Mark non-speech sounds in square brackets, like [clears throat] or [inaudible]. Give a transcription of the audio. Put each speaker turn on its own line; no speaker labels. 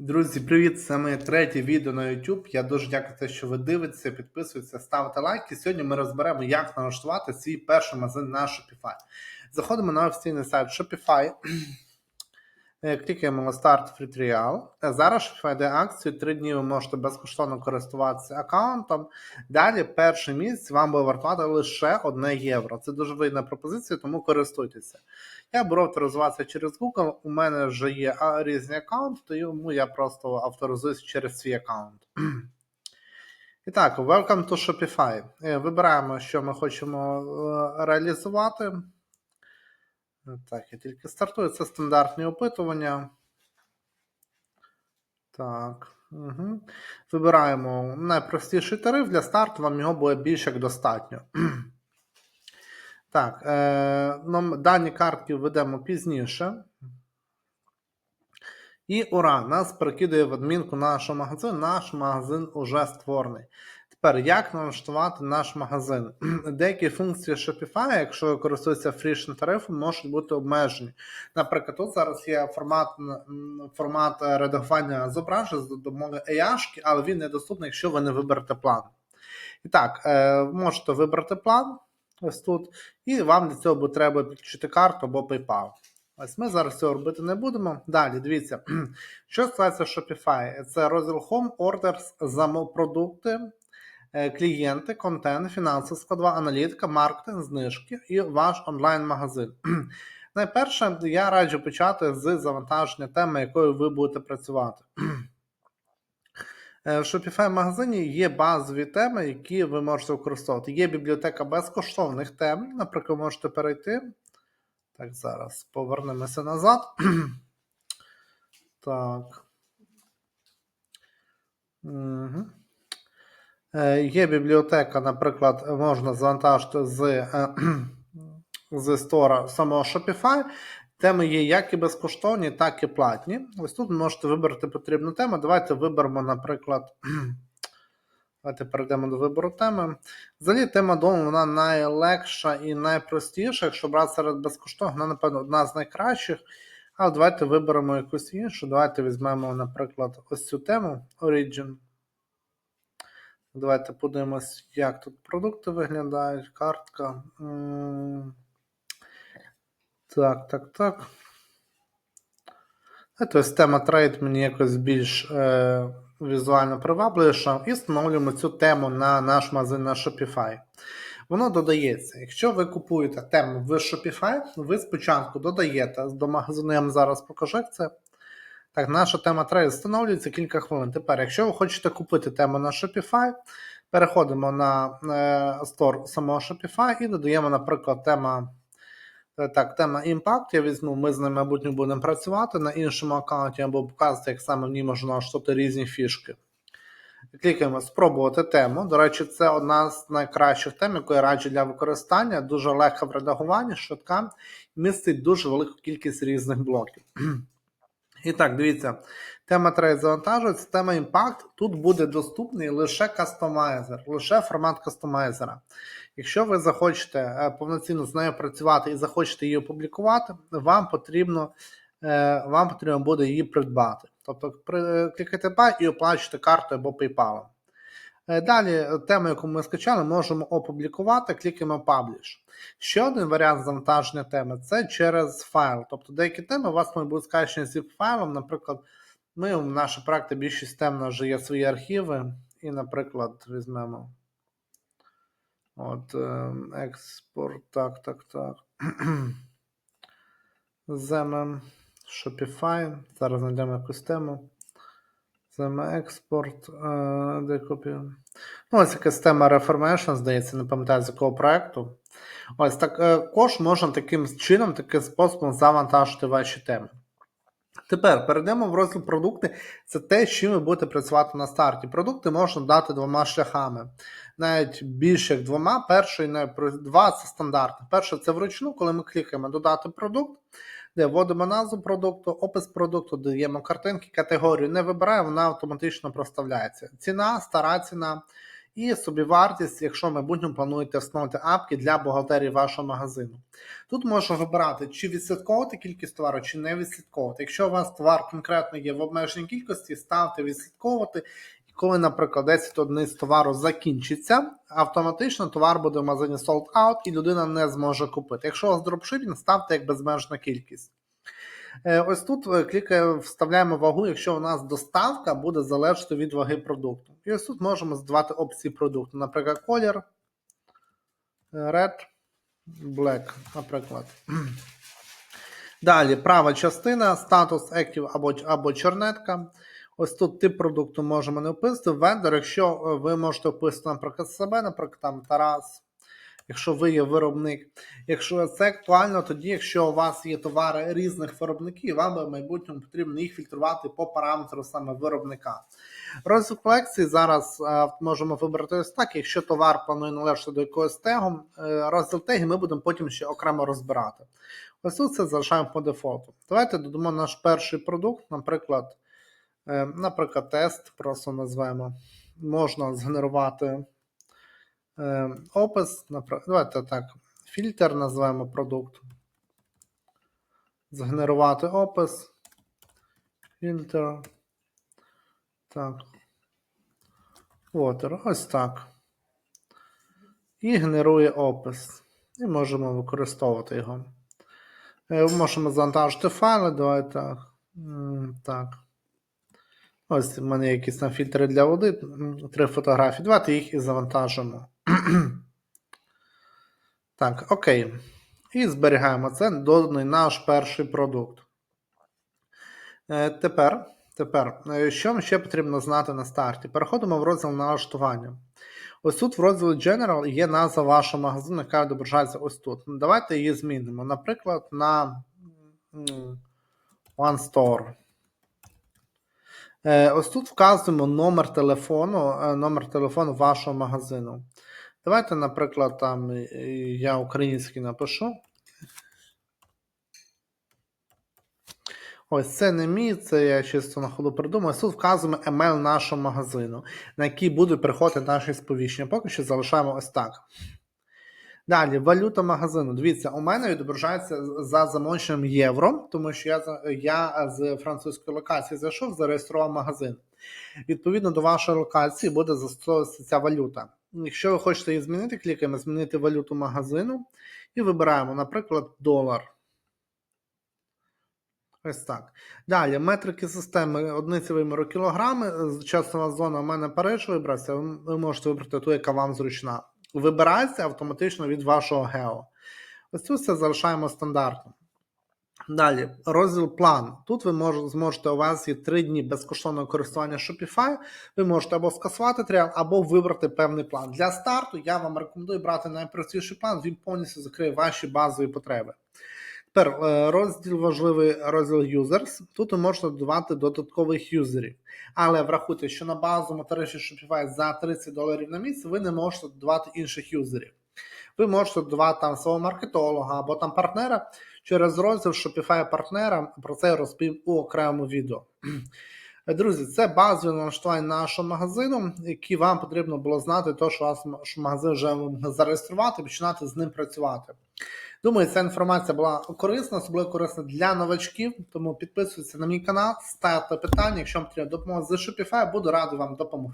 Друзі, привіт! Це моє третє відео на YouTube. Я дуже дякую те, що ви дивитеся, підписуєтеся, ставите лайки. Сьогодні ми розберемо, як налаштувати свій перший магазин на Shopify. Заходимо на офіційний сайт Shopify. Е, Клікаємо на Free Trial. Е, Зараз Shopify акцію. Три дні ви можете безкоштовно користуватися аккаунтом. Далі перший місяць вам буде вартувати лише 1 євро. Це дуже вигідна пропозиція, тому користуйтеся. Я беру авторизуватися через Google. У мене вже є різні аккаунти, тому я просто авторизуюсь через свій аккаунт. [clears throat] І так, welcome to Shopify. Е, Вибираємо, що ми хочемо реалізувати. Так, я тільки стартую. Це стандартні опитування. Так. Угу. Вибираємо найпростіший тариф. Для старту вам його буде більш як достатньо. [clears throat] Так, е, дані картки введемо пізніше. І ура! Нас перекидає в адмінку нашого магазину. Наш магазин уже створений. Тепер, як налаштувати наш магазин? [clears throat] Деякі функції Shopify, якщо ви користуєтеся фрішним тарифом, можуть бути обмежені. Наприклад, тут зараз є формат формат редагування зображень за допомогою AI, але він недоступний, якщо ви не виберете план. І так, е, можете вибрати план ось тут, і вам для цього треба підключити карту або PayPal. Ось ми зараз цього робити не будемо. Далі, дивіться, [clears throat] що стосується Shopify, це розділ Home, Orders, замовпродукти, клієнти, контент, фінансова складова, аналітика, маркетинг, знижки і ваш онлайн-магазин. [clears throat] Найперше, я раджу почати з завантаження теми, якою ви будете працювати. Е, В Shopify магазині є базові теми, які ви можете використовувати. Є бібліотека безкоштовних тем. Наприклад, ви можете перейти. Так, зараз повернемося назад. [clears throat] Так. Угу. Є бібліотека, наприклад, можна завантажити з, е, [clears throat] з стора самого Shopify. Теми є як і безкоштовні, так і платні. Ось тут можете вибрати потрібну тему. Давайте виберемо, наприклад. [clears throat] Давайте перейдемо до вибору теми. Взагалі, тема дому вона найлегша і найпростіша. Якщо брати серед безкоштовних, вона, напевно, одна з найкращих. Але давайте виберемо якусь іншу. Давайте візьмемо, наприклад, ось цю тему Origin. Давайте подивимось, як тут продукти виглядають. Картка. Так, так, так. Тобто тема трейд мені якось більш е, візуально привабливіша. І встановлюємо цю тему на наш магазин на Shopify. Воно додається. Якщо ви купуєте тему в Shopify, ви спочатку додаєте до магазину, я вам зараз покажу це. Так, наша тема трейд встановлюється кілька хвилин. Тепер, якщо ви хочете купити тему на Shopify, переходимо на е, стор самого Shopify і додаємо, наприклад, тема. Е, Так, тема Impact, я візьму, ми з ним, мабуть, будемо працювати на іншому аккаунті або показувати, як саме в ній можна налаштувати різні фішки. Клікаємо спробувати тему. До речі, це одна з найкращих тем, яку я раджу для використання. Дуже легка в редагуванні, швидка, містить дуже велику кількість різних блоків. І так, дивіться, тема трейд завантажується, тема Impact. Тут буде доступний лише кастомайзер, лише формат кастомайзера. Якщо ви захочете е, повноцінно з нею працювати і захочете її опублікувати, вам потрібно, е, вам потрібно буде її придбати. Тобто при- клікайте Buy і оплачуйте картою або PayPal. Е, Далі е, тему, яку ми скачали, можемо опублікувати, клікаємо Publish. Ще один варіант завантаження теми це через файл. Тобто деякі теми у вас можуть бути скачені з zip-файлом. Наприклад, ми в наші проекти більшість тем вже є свої архіви. І, наприклад, візьмемо. От, е, експорт, так, так, так. [clears throat] Зема Shopify. Зараз знайдемо якусь тему. Експорт. Е, де копію? Ну, ось якась тема Reformation, здається, не пам'ятаю з якого проекту. Ось так, е, також можна таким чином, таким способом завантажити ваші теми. Тепер перейдемо в розділ продукти. Це те, з чим ви будете працювати на старті. Продукти можна дати двома шляхами. Навіть більше як двома. Перший два це стандартно. Перше це вручну, коли ми клікаємо додати продукт, де вводимо назву продукту, опис продукту, даємо картинки, категорію не вибираємо, вона автоматично проставляється. Ціна, стара ціна. і собівартість, якщо майбутньому плануєте встановити апки для бухгалтерії вашого магазину. Тут можна вибирати, чи відслідковувати кількість товару, чи не відслідковувати. Якщо у вас товар конкретно є в обмеженій кількості, ставте відслідковувати. Коли, наприклад, 10 одиниць товару закінчиться, автоматично товар буде в магазині sold out і людина не зможе купити. Якщо у вас дропшипінг, ставте як безмежна кількість. Е, Ось тут е, клікаємо, вставляємо вагу, якщо у нас доставка буде залежати від ваги продукту. І ось тут можемо задавати опції продукту. Наприклад, колір, е, red, black, наприклад. [clears throat] Далі права частина, статус Active або, або чернетка. Ось тут тип продукту можемо не вписати. Вендор, якщо е, ви можете вписати, наприклад, себе, наприклад, там Тарас, якщо ви є виробник. Якщо це актуально, тоді, якщо у вас є товари різних виробників, вам в майбутньому потрібно їх фільтрувати по параметру саме виробника. Розділ колекції зараз е, можемо вибрати ось так. Якщо товар планує належати до якогось тегу, е, розділ теги ми будемо потім ще окремо розбирати. Ось тут це залишаємо по дефолту. Давайте додамо наш перший продукт, наприклад, наприклад, тест, просто назвемо. Можна згенерувати е, опис, давайте так, фільтр назвемо продукт. Згенерувати опис. Фільтр. Так. Water, ось так. І генерує опис. І можемо використовувати його. Е, Можемо завантажити файли. Давай так. Так. Ось в мене якісь там фільтри для води, три фотографії. Давайте їх і завантажимо. [clears throat] Так, окей. І зберігаємо це доданий наш перший продукт. Е, Тепер, тепер, е, що ще потрібно знати на старті? Переходимо в розділ налаштування. Ось тут в розділі General є назва вашого магазину, яка відображається ось тут. Давайте її змінимо. Наприклад, на One Store. Е, Ось тут вказуємо номер телефону, е, номер телефону вашого магазину. Давайте, наприклад, там е, я український напишу. Ось це не мій, це я чисто на ходу придумав. Тут вказуємо емейл нашого магазину, на який будуть приходити наші сповіщення. Поки що залишаємо ось так. Далі, валюта магазину. Дивіться, у мене відображається за замовченням євро, тому що я, я з французької локації зайшов, зареєстрував магазин. Відповідно до вашої локації буде застосовуватися ця валюта. Якщо ви хочете її змінити, клікаємо Змінити валюту магазину і вибираємо, наприклад, долар. Ось так. Далі, метрики системи одиниці виміру кілограми. Часова зона у мене Париж вибрався. Ви ви можете вибрати ту, яка вам зручна. Вибирається автоматично від вашого гео. Ось тут все залишаємо стандартно. Далі, розділ план. Тут ви мож, зможете, у вас є 3 дні безкоштовного користування Shopify. Ви можете або скасувати тріал, або вибрати певний план. Для старту я вам рекомендую брати найпростіший план, він повністю закриє ваші базові потреби. Тепер е, розділ важливий розділ Users. Тут ви можете додавати додаткових юзерів. Але врахуйте, що на базовому тарифі Shopify за 30 доларів на місяць ви не можете додавати інших юзерів. Ви можете додавати там свого маркетолога або там партнера через розділ Shopify партнера. Про це я розповім у окремому відео. Друзі, це базові налаштування нашого магазину, які вам потрібно було знати, то, що вас що магазин вже зареєструвати, починати з ним працювати. Думаю, ця інформація була корисна, особливо корисна для новачків. Тому підписуйтесь на мій канал, ставте питання. Якщо вам треба допомога з Shopify, буду радий вам допомогти.